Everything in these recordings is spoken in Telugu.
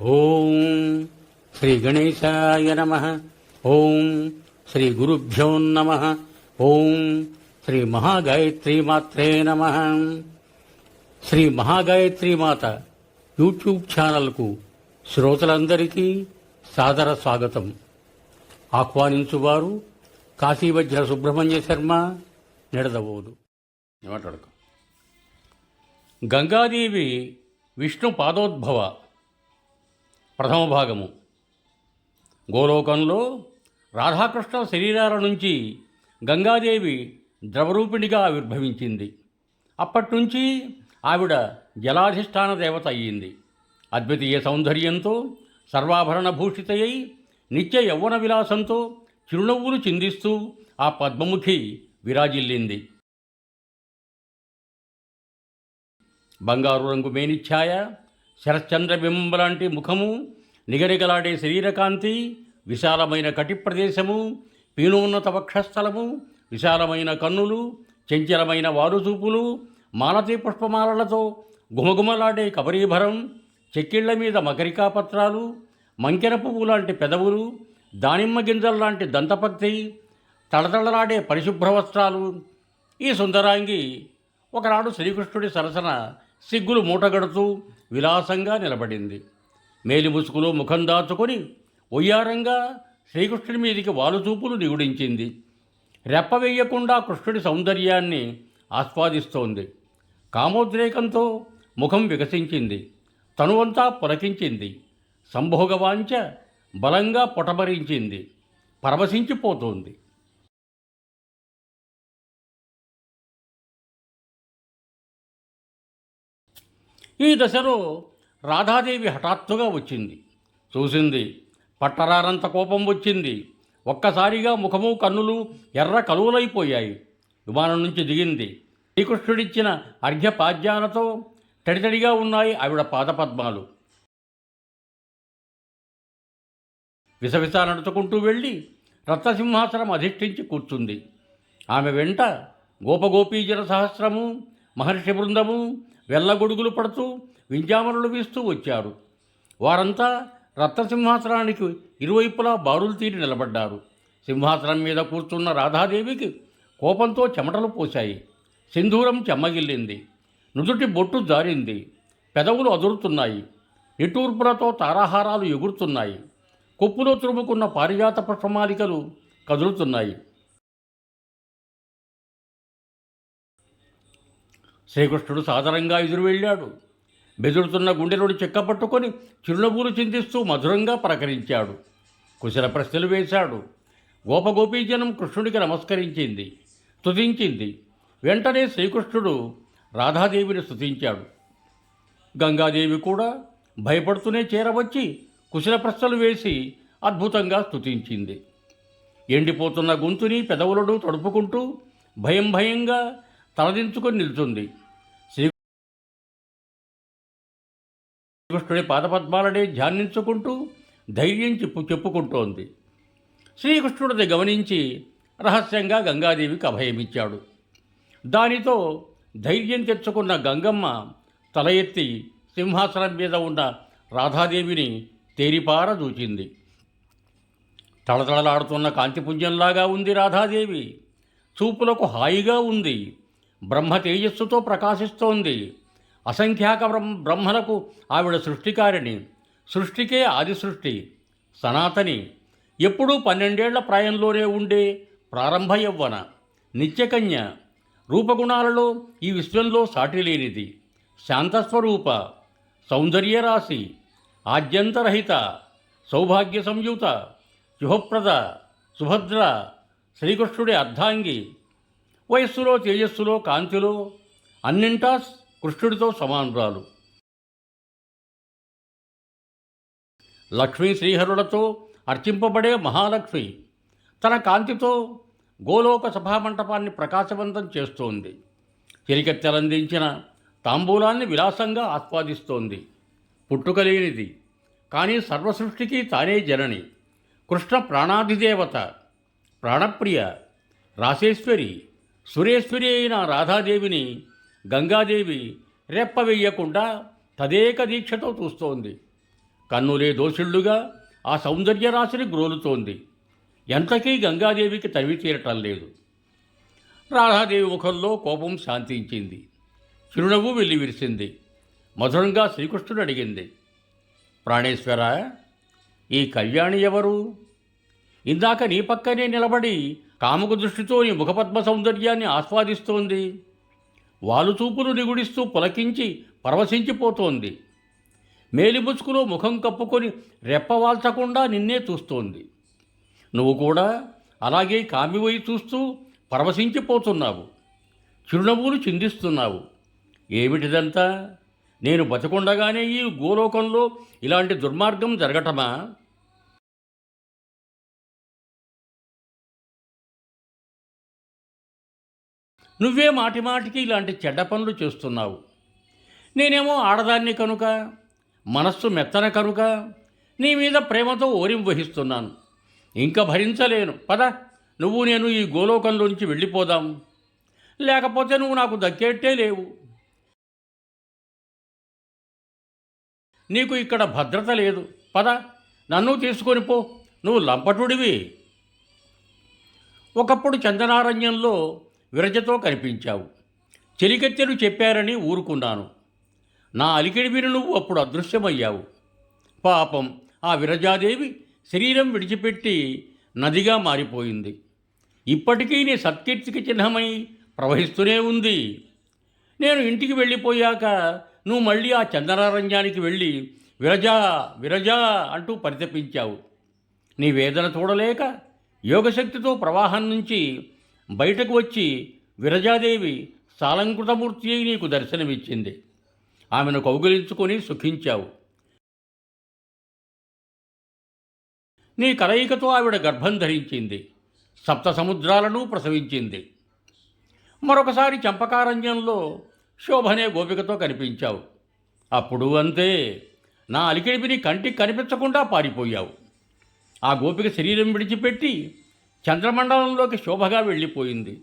ఓం శ్రీ గణేశాయ నమ. ఓం శ్రీ గురుభ్యో నమ. ఓం శ్రీ మహాగాయత్రి మాత్రే నమ. శ్రీ మహాగాయత్రి మాత యూట్యూబ్ ఛానల్కు శ్రోతలందరికీ సాదర స్వాగతం. ఆహ్వానించువారు కాశీవజ్ర సుబ్రహ్మణ్య శర్మ నిడదవోదు. ఏమాట్లాడుకో గంగాదేవి విష్ణు పాదోద్భవ ప్రథమ భాగము. గోలోకంలో రాధాకృష్ణ శరీరాల నుంచి గంగాదేవి ద్రవరూపిణిగా ఆవిర్భవించింది. అప్పటి నుంచి ఆవిడ జలాధిష్టాన దేవత అయ్యింది. అద్వితీయ సౌందర్యంతో సర్వాభరణ భూషితయ్యి నిత్య యవ్వన విలాసంతో చిరునవ్వులు చిందిస్తూ ఆ పద్మముఖి విరాజిల్లింది. బంగారు రంగు మేనిఛాయ శరశ్చంద్రబింబ లాంటి ముఖము నిగనిగలాడే శరీరకాంతి విశాలమైన కటి ప్రదేశము పీనోన్నత వక్షస్థలము విశాలమైన కన్నులు చెంచలమైన వారుచూపులు మాలతీ పుష్పమాలలతో గుమగుమలాడే కబరీభరం చెక్కిళ్ళ మీద మకరికా పత్రాలు మంకెర పువ్వు లాంటి పెదవులు దానిమ్మ గింజల్లాంటి దంతపక్తి తళతళలాడే పరిశుభ్ర వస్త్రాలు. ఈ సుందరాంగి ఒకనాడు శ్రీకృష్ణుడి సరసన సిగ్గులు మూటగడుతూ విలాసంగా నిలబడింది. మేలి ముసుగులో ముఖం దాచుకొని ఒయ్యారంగా శ్రీకృష్ణుడి మీదికి వాలుచూపులు నిగుడించింది. రెప్ప వేయకుండా కృష్ణుడి సౌందర్యాన్ని ఆస్వాదిస్తోంది. కామోద్రేకంతో ముఖం వికసించింది. తనువంతా పులకించింది. సంభోగవాంఛ బలంగా పొటమరించింది. పరవశించిపోతోంది. ఈ దశలో రాధాదేవి హఠాత్తుగా వచ్చింది. చూసింది. పట్టరారంత కోపం వచ్చింది. ఒక్కసారిగా ముఖము కన్నులు ఎర్ర కలువలైపోయాయి. విమానం నుంచి దిగింది. శ్రీకృష్ణుడిచ్చిన అర్ఘ్యపాద్యాలతో తడితడిగా ఉన్నాయి ఆవిడ పాదపద్మాలు. విసవిస నడుచుకుంటూ వెళ్ళి రత్నసింహాసనం అధిష్ఠించి కూర్చుంది. ఆమె వెంట గోపగోపీజన సహస్రము మహర్షి బృందము వెల్లగొడుగులు పడుతూ వింజామరులు వీస్తూ వచ్చారు. వారంతా రత్నసింహాసనానికి ఇరువైపులా బారులు తీరి నిలబడ్డారు. సింహాసనం మీద కూర్చున్న రాధాదేవికి కోపంతో చెమటలు పోశాయి. సింధూరం చెమ్మగిల్లింది. నుదుటి బొట్టు జారింది. పెదవులు అదురుతున్నాయి. నిట్టూర్పులతో తారాహారాలు ఎగురుతున్నాయి. కొప్పులో తురుముకున్న పారిజాత పుష్పమాలికలు కదులుతున్నాయి. శ్రీకృష్ణుడు సాదరంగా ఎదురు వెళ్ళాడు బెదురుతున్న గుండెలోని చెక్క పట్టుకొని చిరునవ్వులు చింతిస్తూ మధురంగా ప్రకరించాడు కుశల ప్రశ్నలు వేశాడు. గోపగోపీజనం కృష్ణుడికి నమస్కరించింది స్తుతించింది. వెంటనే శ్రీకృష్ణుడు రాధాదేవిని స్తుతించాడు. గంగాదేవి కూడా భయపడుతూనే చేరవచ్చి కుశల ప్రశ్నలు వేసి అద్భుతంగా స్తుతించింది. ఎండిపోతున్న గొంతుని పెదవులను తడుపుకుంటూ భయం భయంగా తలదించుకొని నిలుచుంది. శ్రీకృష్ణుడి పాదపద్మాలనే ధ్యానించుకుంటూ ధైర్యం చెప్పు చెప్పుకుంటోంది. శ్రీకృష్ణుడిని గమనించి రహస్యంగా గంగాదేవికి అభయమిచ్చాడు. దానితో ధైర్యం తెచ్చుకున్న గంగమ్మ తల ఎత్తి సింహాసనం మీద ఉన్న రాధాదేవిని తేరిపార దూచింది. తళతళలాడుతున్న కాంతిపుంజంలాగా ఉంది రాధాదేవి. చూపులకు హాయిగా ఉంది. బ్రహ్మ తేజస్సుతో ప్రకాశిస్తోంది. అసంఖ్యాక బ్రహ్మ బ్రహ్మలకు ఆవిడ సృష్టికారిణి. సృష్టికే ఆది సృష్టి సనాతని. ఎప్పుడూ పన్నెండేళ్ళ ప్రాయంలోనే ఉండే ప్రారంభ యవ్వన నిత్యకన్య. రూపగుణాలలో ఈ విశ్వంలో సాటి లేనిది. శాంతస్వరూప సౌందర్యరాశి ఆద్యంతరహిత సౌభాగ్య సంయుత శుభప్రద సుభద్ర శ్రీకృష్ణుడి అర్ధాంగి. వయస్సులో తేజస్సులో కాంతిలో అన్నింటా కృష్ణుడితో సమానురాలు. లక్ష్మీ శ్రీహరులతో అర్చింపబడే మహాలక్ష్మి తన కాంతితో గోలోక సభామంటపాన్ని ప్రకాశవంతం చేస్తోంది. చిరికెత్తలందించిన తాంబూలాన్ని విలాసంగా ఆస్వాదిస్తోంది. పుట్టుకలేనిది కానీ సర్వసృష్టికి తానే జనని. కృష్ణ ప్రాణాధిదేవత ప్రాణప్రియ రాసేశ్వరి సురేశ్వరి అయిన రాధాదేవిని గంగాదేవి రెప్ప వెయ్యకుండా తదేక దీక్షతో చూస్తోంది. కన్నులే దోషుళ్ళుగా ఆ సౌందర్య రాశిని గ్రోలుతోంది. ఎంతకీ గంగాదేవికి తనివి తీరటం లేదు. రాధాదేవి ముఖంలో కోపం శాంతించింది. చిరునవ్వు వెళ్ళి విరిసింది మధురంగా శ్రీకృష్ణుడు అడిగింది. ప్రాణేశ్వర ఈ కళ్యాణి ఎవరు? ఇందాక నీ పక్కనే నిలబడి కాముక దృష్టితో నీ ముఖపద్మ సౌందర్యాన్ని ఆస్వాదిస్తోంది. వాలు చూపులు నిగుడిస్తూ పులకించి పరవశించిపోతోంది. మేలిముసుకులో ముఖం కప్పుకొని రెప్పవాల్చకుండా నిన్నే చూస్తోంది. నువ్వు కూడా అలాగే కామివై చూస్తూ పరవశించిపోతున్నావు. చిరునవ్వులు చిందిస్తున్నావు. ఏమిటిదంతా? నేను బతకుండగానే ఈ గోలోకంలో ఇలాంటి దుర్మార్గం జరగటమా? నువ్వే మాటిమాటికి ఇలాంటి చెడ్డ పనులు చేస్తున్నావు. నేనేమో ఆడదాన్ని కనుక మనస్సు మెత్తన కనుక నీ మీద ప్రేమతో ఓరిం వహిస్తున్నాను. ఇంకా భరించలేను. పద నువ్వు నేను ఈ గోలోకంలోంచి వెళ్ళిపోదాం. లేకపోతే నువ్వు నాకు దక్కేట్టే లేవు. నీకు ఇక్కడ భద్రత లేదు. పద నన్ను తీసుకొని పో. నువ్వు లంపటుడివి. ఒకప్పుడు చందనారణ్యంలో విరజతో కనిపించావు. చెలికత్తెలు చెప్పారని ఊరుకున్నాను. నా అలికిడి విని నువ్వు అప్పుడు అదృశ్యమయ్యావు. పాపం ఆ విరజాదేవి శరీరం విడిచిపెట్టి నదిగా మారిపోయింది. ఇప్పటికీ నీ సత్కీర్తికి చిహ్నమై ప్రవహిస్తూనే ఉంది. నేను ఇంటికి వెళ్ళిపోయాక నువ్వు మళ్ళీ ఆ చందనారంజానికి వెళ్ళి విరజా విరజా అంటూ పరితపించావు. నీ వేదన చూడలేక యోగశక్తితో ప్రవాహం నుంచి బయటకు వచ్చి విరజాదేవి సాలంకృతమూర్తి అయి నీకు దర్శనమిచ్చింది. ఆమెను కౌగిలించుకొని సుఖించావు. నీ కలయికతో ఆవిడ గర్భం ధరించింది. సప్త సముద్రాలను ప్రసవించింది. మరొకసారి చంపకారణ్యంలో శోభనే గోపికతో కనిపించావు. అప్పుడు అంతే. నా అలికిడిపిని కంటికి కనిపించకుండా పారిపోయావు. ఆ గోపిక శరీరం విడిచిపెట్టి చంద్రమండలంలోకి శోభగా వెళ్ళిపోయింది.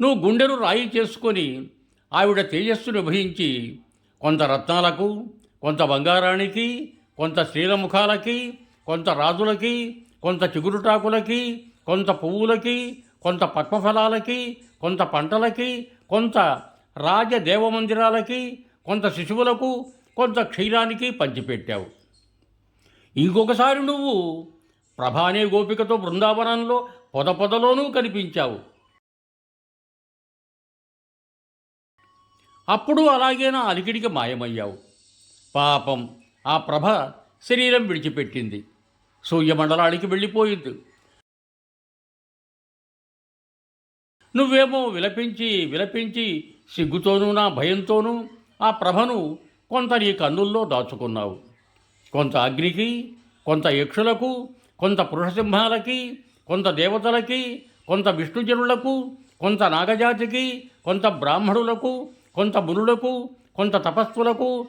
నువ్వు గుండెను రాయి చేసుకొని ఆవిడ తేజస్సును విభజించి కొంత రత్నాలకు కొంత బంగారానికి కొంత స్త్రీల ముఖాలకి కొంత రాజులకి కొంత చిగురుటాకులకి కొంత పువ్వులకి కొంత పక్వఫలాలకి కొంత పంటలకి కొంత రాజదేవమందిరాలకి కొంత శిశువులకు కొంత క్షీరానికి పంచిపెట్టావు. ఇంకొకసారి నువ్వు ప్రభానే గోపికతో బృందావనంలో పొద పొదలోనూ కనిపించావు. అప్పుడు అలాగే నా అలికిడికి మాయమయ్యావు. పాపం ఆ ప్రభ శరీరం విడిచిపెట్టింది. సూర్యమండలానికి వెళ్ళిపోయింది. నువ్వేమో విలపించి విలపించి సిగ్గుతోనూ నా భయంతోనూ ఆ ప్రభను కొంత నీ కన్నుల్లో దాచుకున్నావు. కొంత అగ్నికి కొంత యక్షులకు కొంత పురుషసింహాలకి కొంత దేవతలకి కొంత విష్ణుజనులకు కొంత నాగజాతికి కొంత బ్రాహ్మణులకు కొంత మునులకు కొంత తపస్సులకు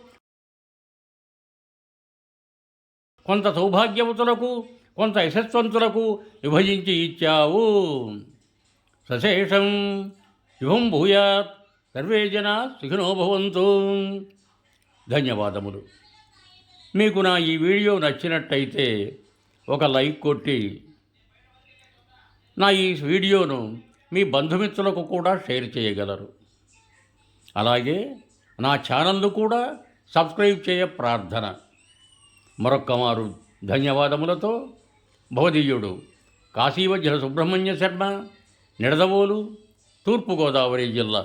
కొంత సౌభాగ్యవతులకు కొంత యశస్వంతులకు విభజించి ఇచ్చావు. సశేషం శుభం భూయాత్. సర్వే జనా సుఖినోభవంతు ధన్యవాదములు. మీకు నా ఈ వీడియో నచ్చినట్టయితే ఒక లైక్ కొట్టి నా ఈ వీడియోను మీ బంధుమిత్రులకు కూడా షేర్ చేయగలరు. అలాగే నా ఛానల్ను కూడా సబ్స్క్రైబ్ చేయ ప్రార్థన. మరొక్క మారు ధన్యవాదములతో భవదీయుడు కాశీవజ్ర సుబ్రహ్మణ్య శర్మ నిడదవోలు తూర్పుగోదావరి జిల్లా.